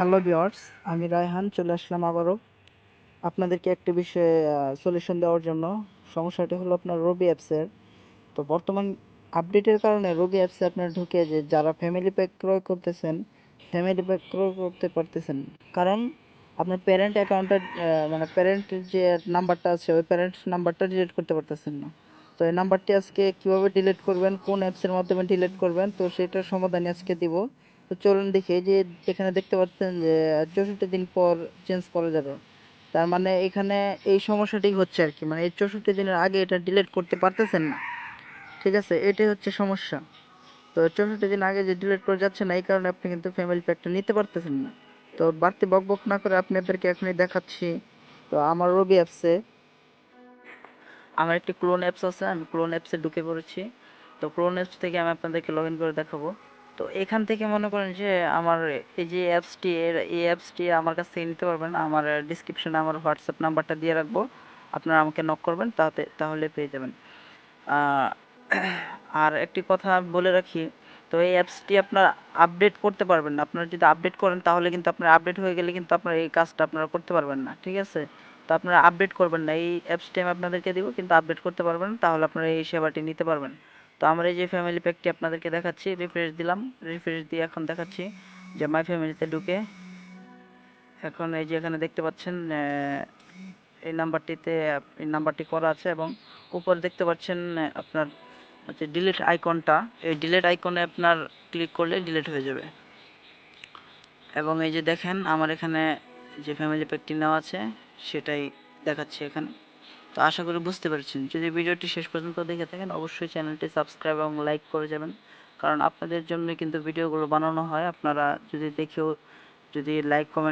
Hello viewers আমি রায়হান, চলে আসলাম আবারও। আপনাদেরকে একটি বিষয়ে সলিউশন দেওয়ার জন্য। সমস্যাটি হলো আপনার রবি অ্যাপসের তো বর্তমান আপডেটের কারণে রবি অ্যাপসে আপনার ঢুকে যে যারা ফ্যামিলি প্যাক ক্রয় করতেছেন ফ্যামিলি প্যাক ক্রয় করতে পারতেছেন। কারণ আপনার প্যারেন্ট অ্যাকাউন্টের মানে প্যারেন্টের যে নাম্বারটা আছে, ওই প্যারেন্ট নাম্বারটা ডিলিট করতে পারতেছেন না। তো এই নাম্বারটি আজকে কীভাবে ডিলিট করবেন, কোন অ্যাপসের মাধ্যমে ডিলিট করবেন, তো সেটার সমাধানই আজকে দিব। তো চলুন দেখি, এই যে এখানে দেখতে পাচ্ছেন যে চৌষট্টি দিন পর চেঞ্জ করা যাবে। তার মানে এখানে এই সমস্যাটি হচ্ছে আর কি মানে এই চৌষট্টি দিনের আগে এটা ডিলিট করতে পারতেছেন না। ঠিক আছে, এটাই হচ্ছে সমস্যা। তো চৌষট্টি দিন আগে যে ডিলিট করে যাচ্ছে না, এই কারণে আপনি কিন্তু ফ্যামিলি প্যাকটা নিতে পারতেছেন না। তো বাড়তি বক বক না করে আপনাদেরকে এখনই দেখাচ্ছি। তো আমার রবি অ্যাপসে আমার একটি ক্লোন অ্যাপস আছে, আমি ক্লোন অ্যাপসে ঢুকে পড়েছি। তো ক্লোন অ্যাপস থেকে আমি আপনাদেরকে লগ ইন করে দেখাবো। তো এখান থেকে মনে করেন যে আমার এই যে অ্যাপসটি এর এই অ্যাপসটি আমার কাছ থেকে নিতে পারবেন। আমার ডিসক্রিপশনে আমার হোয়াটসঅ্যাপ নাম্বারটা দিয়ে রাখব। আপনারা আমাকে নক করবেন তাতে তাহলে পেয়ে যাবেন। আর একটি কথা বলে রাখি, তো এই অ্যাপসটি আপনার আপডেট করতে পারবেন না। আপনারা যদি আপডেট করেন, তাহলে কিন্তু আপনার আপডেট হয়ে গেলে কিন্তু আপনার এই কাজটা আপনারা করতে পারবেন না, ঠিক আছে? তো আপনারা আপডেট করবেন না। এই অ্যাপসটি আমি আপনাদেরকে দিব, কিন্তু আপডেট করতে পারবেন তাহলে আপনারা এই সেবাটি নিতে পারবেন। তো আমরা এই যে ফ্যামিলি প্যাকটি আপনাদেরকে দেখাচ্ছি রিফ্রেশ দিলাম রিফ্রেশ দিয়ে এখন দেখাচ্ছি যে মাই ফ্যামিলিতে ঢুকে এখন এই যে এখানে দেখতে পাচ্ছেন এই নাম্বারটিতে এই নাম্বারটি করা আছে এবং উপরে দেখতে পাচ্ছেন আপনার হচ্ছে ডিলিট আইকনটা এই ডিলিট আইকনে আপনার ক্লিক করলে ডিলিট হয়ে যাবে। এবং এই যে দেখেন, আমার এখানে যে ফ্যামিলি প্যাকটি নেওয়া আছে, সেটাই দেখাচ্ছি এখানে। তো আশা করি বুঝতে পারছেন। যদি ভিডিওটি শেষ পর্যন্ত দেখে থাকেন, অবশ্যই চ্যানেলটি সাবস্ক্রাইব এবং লাইক করে যাবেন। কারণ আপনাদের জন্য কিন্তু ভিডিওগুলো বানানো হয়। আপনারা যদি দেখেও যদি লাইক, কমেন্ট